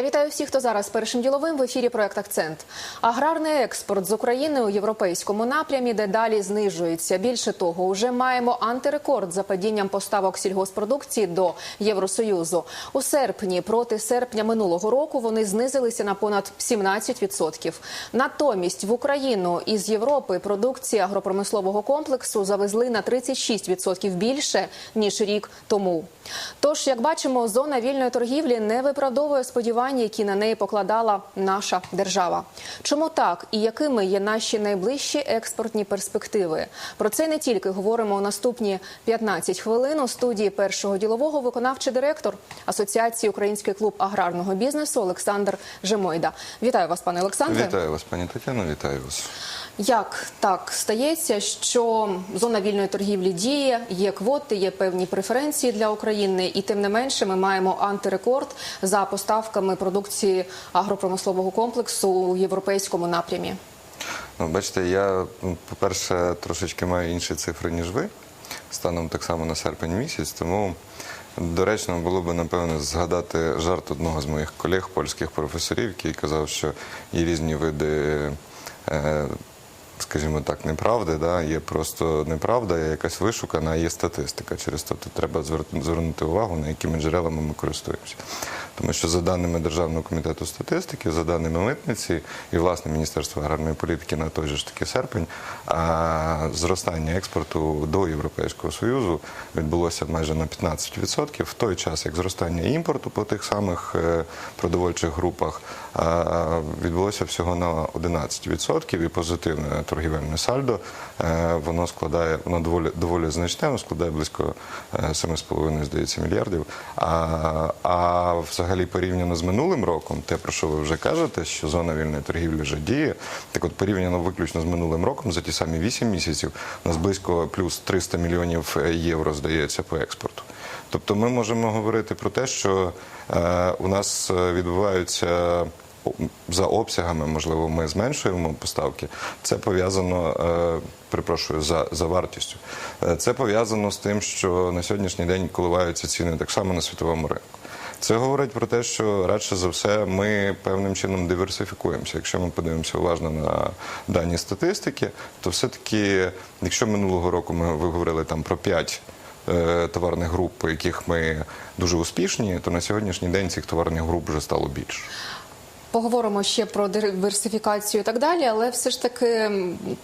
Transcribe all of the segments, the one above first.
Я вітаю всіх, хто зараз першим діловим в ефірі. Проект Акцент. Аграрний експорт з України у європейському напрямі дедалі знижується. Більше того, вже маємо антирекорд за падінням поставок сільгоспродукції до Євросоюзу. У серпні проти серпня минулого року вони знизилися на понад 17%. Натомість в Україну із Європи продукції агропромислового комплексу завезли на 36% більше ніж рік тому. Тож, як бачимо, зона вільної торгівлі не виправдовує сподівання, які на неї покладала наша держава. Чому так і якими є наші найближчі експортні перспективи? Про це не тільки говоримо у наступні 15 хвилин. У студії першого ділового виконавчий директор Асоціації Український клуб аграрного бізнесу Олександр Жемойда. Вітаю вас, пане Олександре. Вітаю вас, пані Тетяно, вітаю вас. Як так стається, що зона вільної торгівлі діє, є квоти, є певні преференції для України, і тим не менше ми маємо антирекорд за поставками продукції агропромислового комплексу у європейському напрямі. Ну, бачите, я, по-перше, трошечки маю інші цифри, ніж ви, станом так само на серпень місяць, тому доречно було б, напевно, згадати жарт одного з моїх колег, польських професорів, який казав, що є різні види. Скажімо так, неправди, да? є просто неправда, якась вишукана, є статистика. Через то треба звер- звернути увагу, на якими джерелами ми користуємося. Тому що за даними Державного комітету статистики, за даними митниці і власне Міністерства аграрної політики на той же ж таки серпень, а, зростання експорту до Європейського Союзу відбулося майже на 15%, в той час як зростання імпорту по тих самих е, продовольчих групах відбулося всього на 11% і позитивне торгівельне сальдо е, воно складає воно доволі доволі значне, воно складає близько е, 7,5, здається, мільярдів. А, а взагалі порівняно з минулим роком, те про що ви вже кажете, що зона вільної торгівлі вже діє. Так от порівняно виключно з минулим роком, за ті самі 8 місяців, у нас близько плюс 300 мільйонів євро здається по експорту. Тобто ми можемо говорити про те, що е, у нас е, відбуваються за обсягами, можливо, ми зменшуємо поставки. Це пов'язано, е, перепрошую, за, за вартістю. Е, Це пов'язано з тим, що на сьогоднішній день коливаються ціни так само на світовому ринку. Це говорить про те, що радше за все ми певним чином диверсифікуємося. Якщо ми подивимося уважно на дані статистики, то все-таки, якщо минулого року ми ви говорили там про 5 е, товарних груп, по яких ми дуже успішні, то на сьогоднішній день цих товарних груп вже стало більше. Поговоримо ще про диверсифікацію і так далі, але все ж таки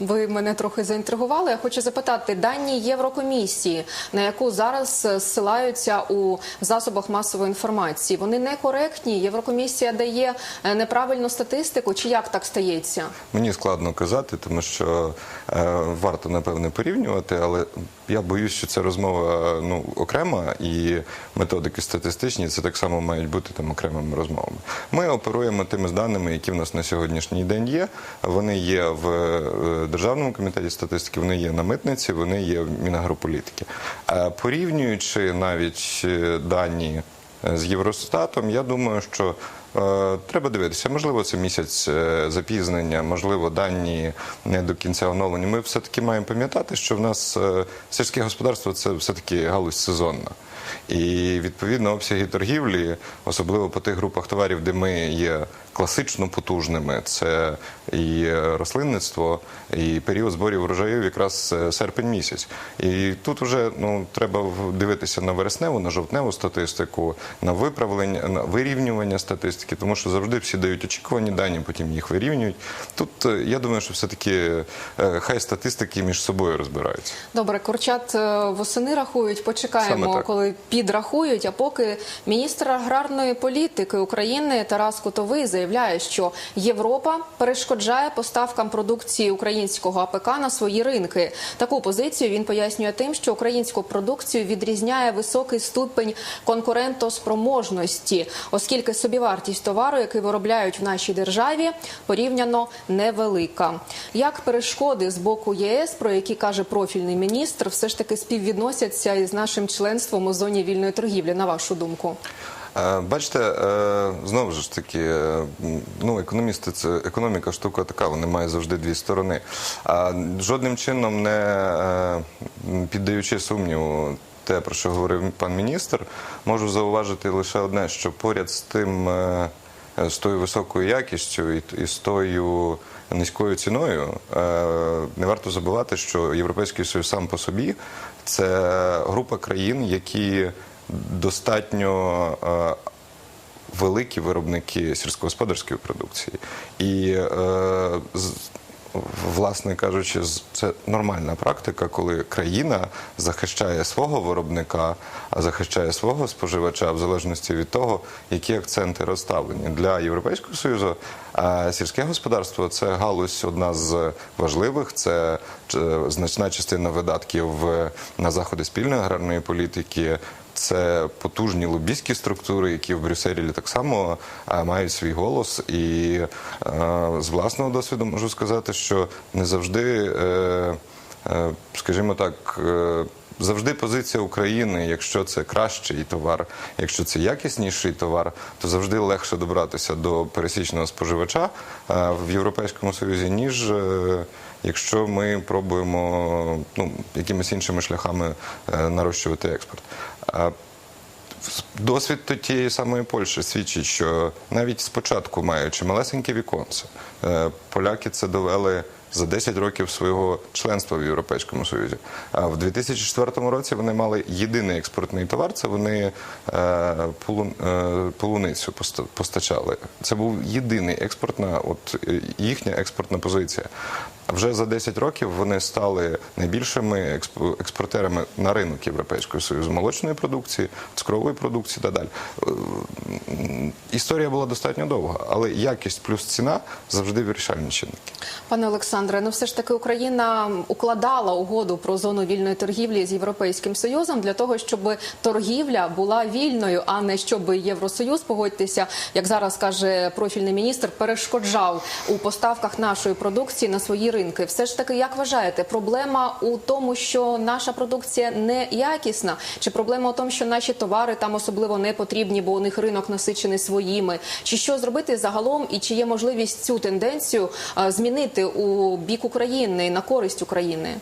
ви мене трохи заінтригували. Я хочу запитати дані Єврокомісії, на яку зараз е, зсилаються у засобах масової інформації. Вони некоректні. Єврокомісія дає е, неправильну статистику. Чи як так стається? Мені складно казати, тому що е, варто напевне порівнювати, але я боюсь, що ця розмова ну окрема, і методики статистичні це так само мають бути там окремими розмовами. Ми оперуємо тими даними, які в нас на сьогоднішній день є. Вони є в е, державному комітеті статистики, вони є на митниці, вони є в Мінагрополітики. Е, порівнюючи навіть е, дані з Євростатом, я думаю, що треба дивитися. Можливо, це місяць запізнення, можливо, дані не до кінця оновлені. Ми все-таки маємо пам'ятати, що в нас сільське господарство це все-таки галузь сезонна. І відповідно обсяги торгівлі, особливо по тих групах товарів, де ми є класично потужними, це і рослинництво, і період зборів врожаю якраз е, серпень місяць. І тут вже ну треба дивитися на вересневу, на жовтневу статистику, на виправлення, на вирівнювання статистики, тому що завжди всі дають очікувані дані, потім їх вирівнюють. Тут е, я думаю, що все таки хай статистики між собою розбираються. Добре, курчат е, восени рахують. Почекаємо, коли підрахують. А поки міністр аграрної політики України Тарас Кутовий заявляє, що Європа перешкоджає поставкам продукції українського АПК на свої ринки. Таку позицію він пояснює тим, що українську продукцію відрізняє високий ступень конкурентоспроможності, оскільки собівартість товару, який виробляють в нашій державі, порівняно невелика. Як перешкоди з боку ЄС, про які каже профільний міністр, все ж таки співвідносяться із нашим членством у зоні вільної торгівлі, на вашу думку? Е, Бачите, е, знову ж таки, е, ну економісти це економіка штука така, вони мають завжди дві сторони. А жодним чином не піддаючи сумніву. Те, про що говорив пан міністр, можу зауважити лише одне: що поряд з тим з тою високою якістю і з тою низькою ціною, е, не варто забувати, що Європейський Союз сам по собі це група країн, які достатньо е, великі виробники сільськогосподарської продукції. І, е, власне кажучи, це нормальна практика, коли країна захищає свого виробника, а захищає свого споживача в залежності від того, які акценти розставлені. Для Європейського Союзу е, сільське господарство це галузь одна з важливих, це е, значна частина видатків на заходи спільної аграрної політики. Це потужні лобійські структури, які в Брюсселі так само е, мають свій голос. І е, з власного досвіду можу сказати, що не завжди, е, скажімо так, завжди позиція України, якщо це кращий товар, якщо це якісніший товар, то завжди легше добратися до пересічного споживача в Європейському Союзі, ніж якщо ми пробуємо ну, якимись іншими шляхами е, нарощувати експорт. Досвід тієї самої Польщі свідчить, що навіть спочатку, маючи малесеньке віконце, е, поляки це довели за 10 років свого членства в Європейському Союзі. А в 2004 році вони мали єдиний експортний товар. Це вони е, полу- полуницю постачали. Це був єдиний експортна, от їхня експортна позиція. Вже за 10 років вони стали найбільшими експ- експортерами на ринок Європейського Союзу молочної продукції, цукрової продукції та далі. Історія була достатньо довга, але якість плюс ціна завжди вирішальні чинники. Пане Олександре, ну все ж таки Україна укладала угоду про зону вільної торгівлі з Європейським Союзом для того, щоб торгівля була вільною, а не щоб Євросоюз, погодьтеся, як зараз каже профільний міністр, перешкоджав у поставках нашої продукції на свої ринки. Все ж таки, як вважаєте, проблема у тому, що наша продукція не якісна, чи проблема у тому, що наші товари там особливо не потрібні, бо у них ринок насичений своїми? Чи що зробити загалом, і чи є можливість цю тенденцію змінити у бік України на користь України?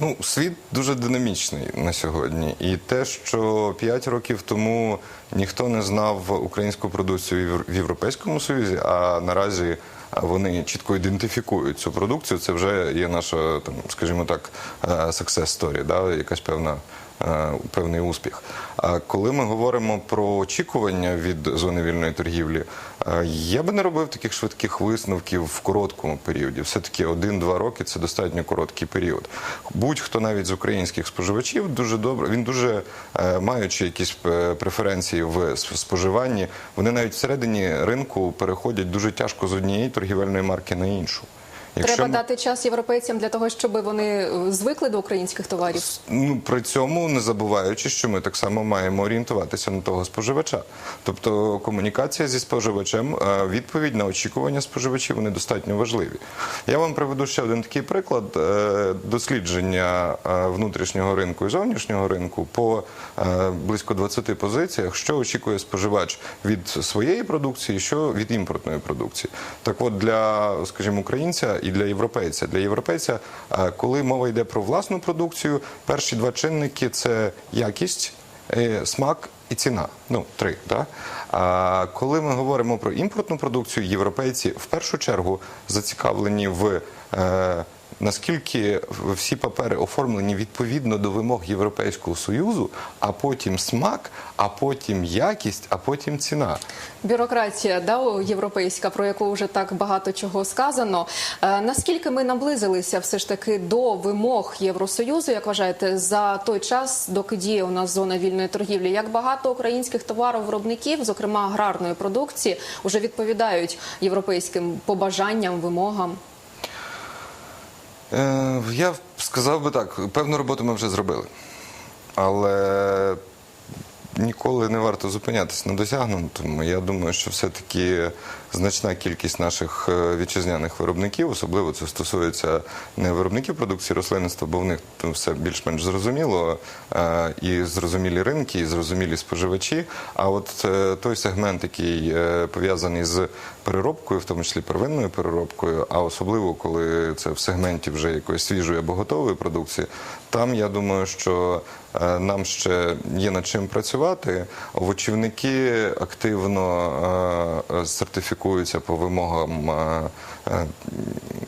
Ну, світ дуже динамічний на сьогодні, і те, що 5 років тому ніхто не знав українську продукцію в Європейському Союзі, а наразі вони чітко ідентифікують цю продукцію. Це вже є наша, там, скажімо так, е, success story, да, якась певна. Е, Певний успіх. А коли ми говоримо про очікування від зони вільної торгівлі, е, я би не робив таких швидких висновків в короткому періоді. Все-таки один-два роки це достатньо короткий період. Будь-хто навіть з українських споживачів дуже добре, він дуже е, маючи якісь преференції в споживанні, вони навіть всередині ринку переходять дуже тяжко з однієї торгівельної марки на іншу. Треба ми- дати час європейцям для того, щоб вони е, звикли до українських товарів. Ну при цьому не забуваючи, що ми так само маємо орієнтуватися на того споживача. Тобто комунікація зі споживачем, е, відповідь на очікування споживачів вони достатньо важливі. Я вам приведу ще один такий приклад е, дослідження внутрішнього ринку і зовнішнього ринку по близько 20 позиціях, що очікує споживач від своєї продукції, що від імпортної продукції. Так от для, скажімо, українця і для європейця. Для європейця, е, коли мова йде про власну продукцію, перші два чинники це якість, е, смак і ціна. Ну, три. Да? А коли ми говоримо про імпортну продукцію, європейці в першу чергу зацікавлені в. Е, Наскільки всі папери оформлені відповідно до вимог Європейського союзу, а потім смак, а потім якість, а потім ціна. Бюрократія да, європейська, про яку вже так багато чого сказано. Е, наскільки ми наблизилися все ж таки до вимог Євросоюзу, як вважаєте, за той час, доки діє у нас зона вільної торгівлі? Як багато українських товаровиробників, зокрема аграрної продукції, вже відповідають європейським побажанням, вимогам? Е, я сказав би так, певну роботу ми вже зробили. Але ніколи не варто зупинятися на досягнутому. Я думаю, що все-таки значна кількість наших е, вітчизняних виробників, особливо це стосується не виробників продукції рослинництва, бо в них все більш-менш зрозуміло, е, і зрозумілі ринки, і зрозумілі споживачі. А от е, той сегмент, який пов'язаний з переробкою, в тому числі первинною переробкою, а особливо коли це в сегменті вже якоїсь свіжої або готової продукції, там я думаю, що нам ще є над чим працювати. Вочівники активно е, сертифікуються по вимогам е, е,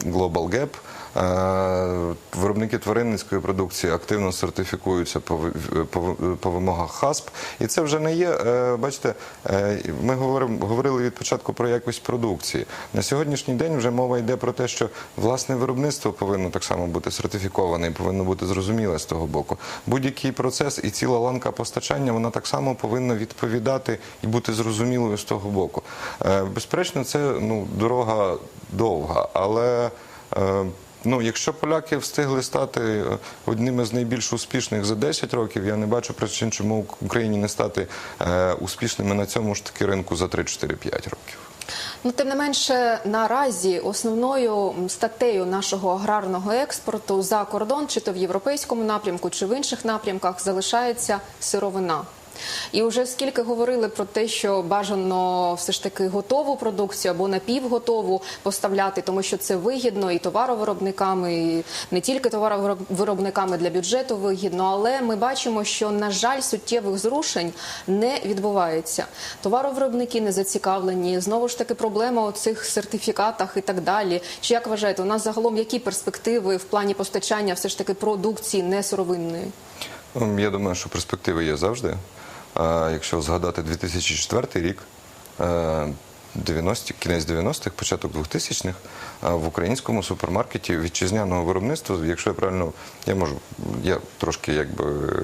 Global Gap. Е, Виробники тваринницької продукції активно сертифікуються по, вимогах ХАСП. І це вже не є, е, бачите, е, ми говоримо, говорили від початку про якість продукції. На сьогоднішній день вже мова йде про те, що власне виробництво повинно так само бути сертифіковане і повинно бути зрозуміле з того боку. Будь-який процес і ціла ланка постачання, вона так само повинна відповідати і бути зрозумілою з того боку. Безперечно, це ну, дорога довга, але. Ну, якщо поляки встигли стати е, одним із найбільш успішних за 10 років, я не бачу причин, чому Україні не стати е, успішними на цьому ж таки ринку за 3-4-5 років. Ну, тим не менше, наразі основною статтею нашого аграрного експорту за кордон, чи то в європейському напрямку, чи в інших напрямках, залишається сировина. І вже скільки говорили про те, що бажано все ж таки готову продукцію або напівготову поставляти, тому що це вигідно і товаровиробникам, і не тільки товаровиробниками для бюджету вигідно, але ми бачимо, що на жаль суттєвих зрушень не відбувається. Товаровиробники не зацікавлені. Знову ж таки, проблема у цих сертифікатах і так далі. Чи як вважаєте, у нас загалом які перспективи в плані постачання все ж таки продукції не сировинної? Ну, Я думаю, що перспективи є завжди. Якщо згадати 2004 рік, е, 90 кінець 90-х, початок 2000-х, в українському супермаркеті вітчизняного виробництва, якщо я правильно, я можу, я трошки якби е,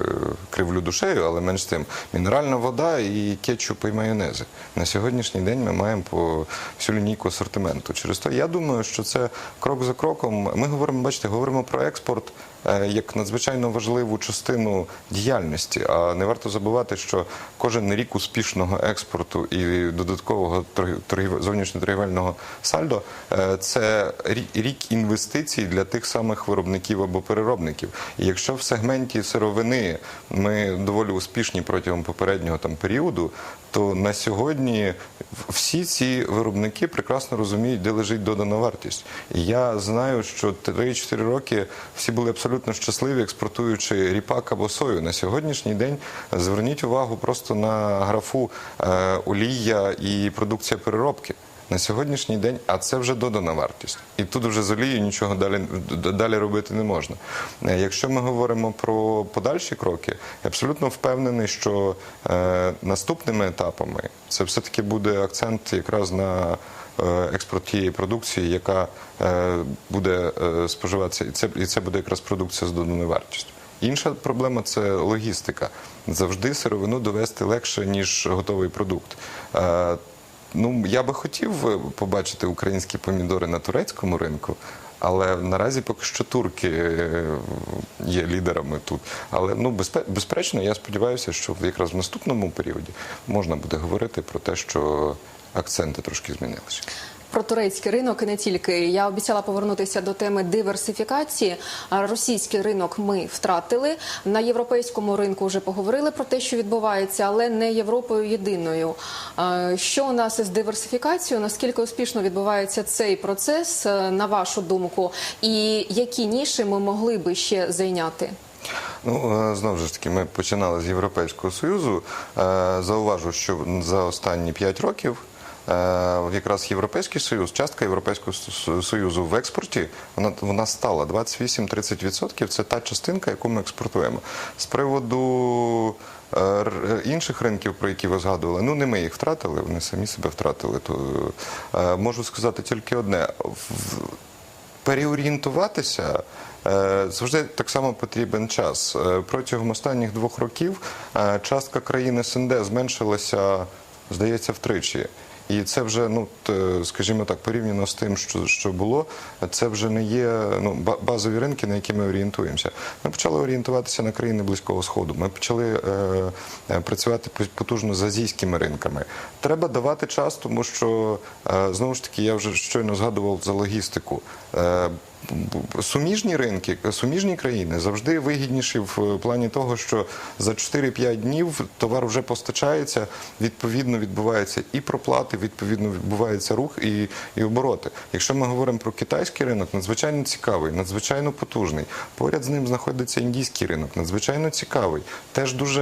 кривлю душею, але менш тим, мінеральна вода і кетчуп і майонези. На сьогоднішній день ми маємо по всю лінійку асортименту. Через то я думаю, що це крок за кроком. Ми говоримо, бачите, говоримо про експорт е, як надзвичайно важливу частину діяльності. А не варто забувати, що кожен рік успішного експорту і додаткового торгів- зовнішньоторгівельного сальдо е, це рік інвестицій для тих самих виробників або переробників. І якщо в сегменті сировини ми доволі успішні протягом попереднього там періоду, то на сьогодні всі ці виробники прекрасно розуміють, де лежить додана вартість. І я знаю, що 3-4 роки всі були абсолютно щасливі, експортуючи ріпак або сою. На сьогоднішній день зверніть увагу просто на графу е, олія і продукція переробки. На сьогоднішній день, а це вже додана вартість, і тут вже з олією нічого далі далі робити не можна. Е, Якщо ми говоримо про подальші кроки, я абсолютно впевнений, що е, наступними етапами це все таки буде акцент якраз на експорт тієї продукції, яка е, буде е, споживатися, і це і це буде якраз продукція з доданою вартістю. Інша проблема це логістика. Завжди сировину довести легше ніж готовий продукт. Е, Ну, я би хотів е, побачити українські помідори на турецькому ринку, але наразі поки що турки е, є лідерами тут. Але ну, безпе- безперечно, я сподіваюся, що якраз в наступному періоді можна буде говорити про те, що акценти трошки змінилися. Про турецький ринок і не тільки я обіцяла повернутися до теми диверсифікації. Російський ринок ми втратили на європейському ринку. Вже поговорили про те, що відбувається, але не Європою єдиною. Що у нас із диверсифікацією? Наскільки успішно відбувається цей процес, е, на вашу думку, і які ніші ми могли би ще зайняти? Ну, е, знову ж таки, ми починали з Європейського Союзу. Е, Зауважу, що за останні 5 років якраз Європейський Союз, частка Європейського Союзу в експорті, вона, вона стала 28-30%. Це та частинка, яку ми експортуємо. З приводу е, інших ринків, про які ви згадували, ну не ми їх втратили, вони самі себе втратили. То е, можу сказати тільки одне. Переорієнтуватися е, завжди так само потрібен час. Е, Протягом останніх двох років е, частка країн СНД зменшилася, здається, втричі. І це вже, ну скажімо так, порівняно з тим, що, що було, це вже не є ну, базові ринки, на які ми орієнтуємося. Ми почали орієнтуватися на країни Близького Сходу. Ми почали е, е, працювати потужно з азійськими ринками. Треба давати час, тому що е, знову ж таки я вже щойно згадував за логістику. Е, Суміжні ринки, суміжні країни завжди вигідніші в плані того, що за 4-5 днів товар вже постачається, відповідно відбувається і проплати, відповідно відбувається рух і, і обороти. Якщо ми говоримо про китайський ринок, надзвичайно цікавий, надзвичайно потужний. Поряд з ним знаходиться індійський ринок, надзвичайно цікавий, теж дуже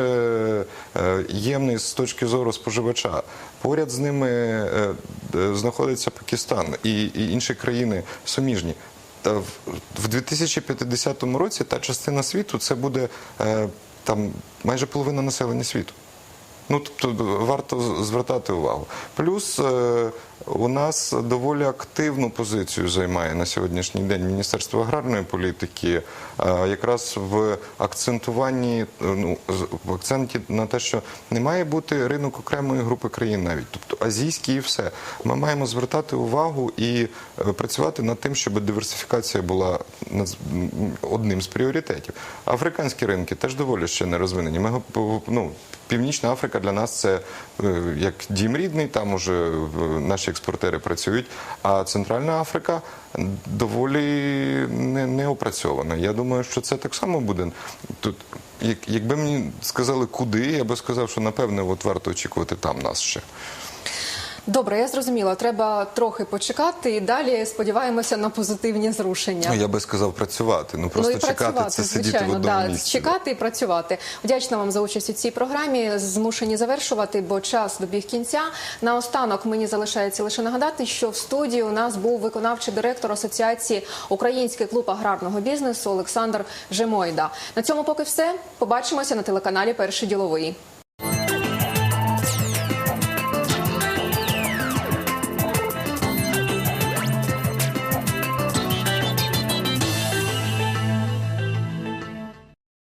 е, ємний з точки зору споживача. Поряд з ними е, е, знаходиться Пакистан і, і інші країни суміжні. В- в 2050 році та частина світу це буде там майже половина населення світу. Ну тобто варто звертати увагу. Плюс е, у нас доволі активну позицію займає на сьогоднішній день Міністерство аграрної політики, е, якраз в акцентуванні е, ну в акценті на те, що не має бути ринок окремої групи країн, навіть тобто азійський і все. Ми маємо звертати увагу і е, працювати над тим, щоб диверсифікація була одним з пріоритетів. Африканські ринки теж доволі ще не розвинені. Ми ну, Північна Африка для нас це як дім рідний, там уже е, наші експортери працюють. А Центральна Африка доволі не, не опрацьована. Я думаю, що це так само буде. Тут, як, якби мені сказали, куди, я би сказав, що напевне от варто очікувати там нас ще. Добре, я зрозуміла. Треба трохи почекати і далі сподіваємося на позитивні зрушення. Ну, я би сказав працювати. Ну просто ну, і чекати працювати, це сидіти звичайно, в одному да, місці. чекати і працювати. Вдячна вам за участь у цій програмі. Змушені завершувати, бо час добіг кінця. Наостанок мені залишається лише нагадати, що в студії у нас був виконавчий директор Асоціації Український клуб аграрного бізнесу Олександр Жемойда. На цьому поки все. Побачимося на телеканалі Перший діловий.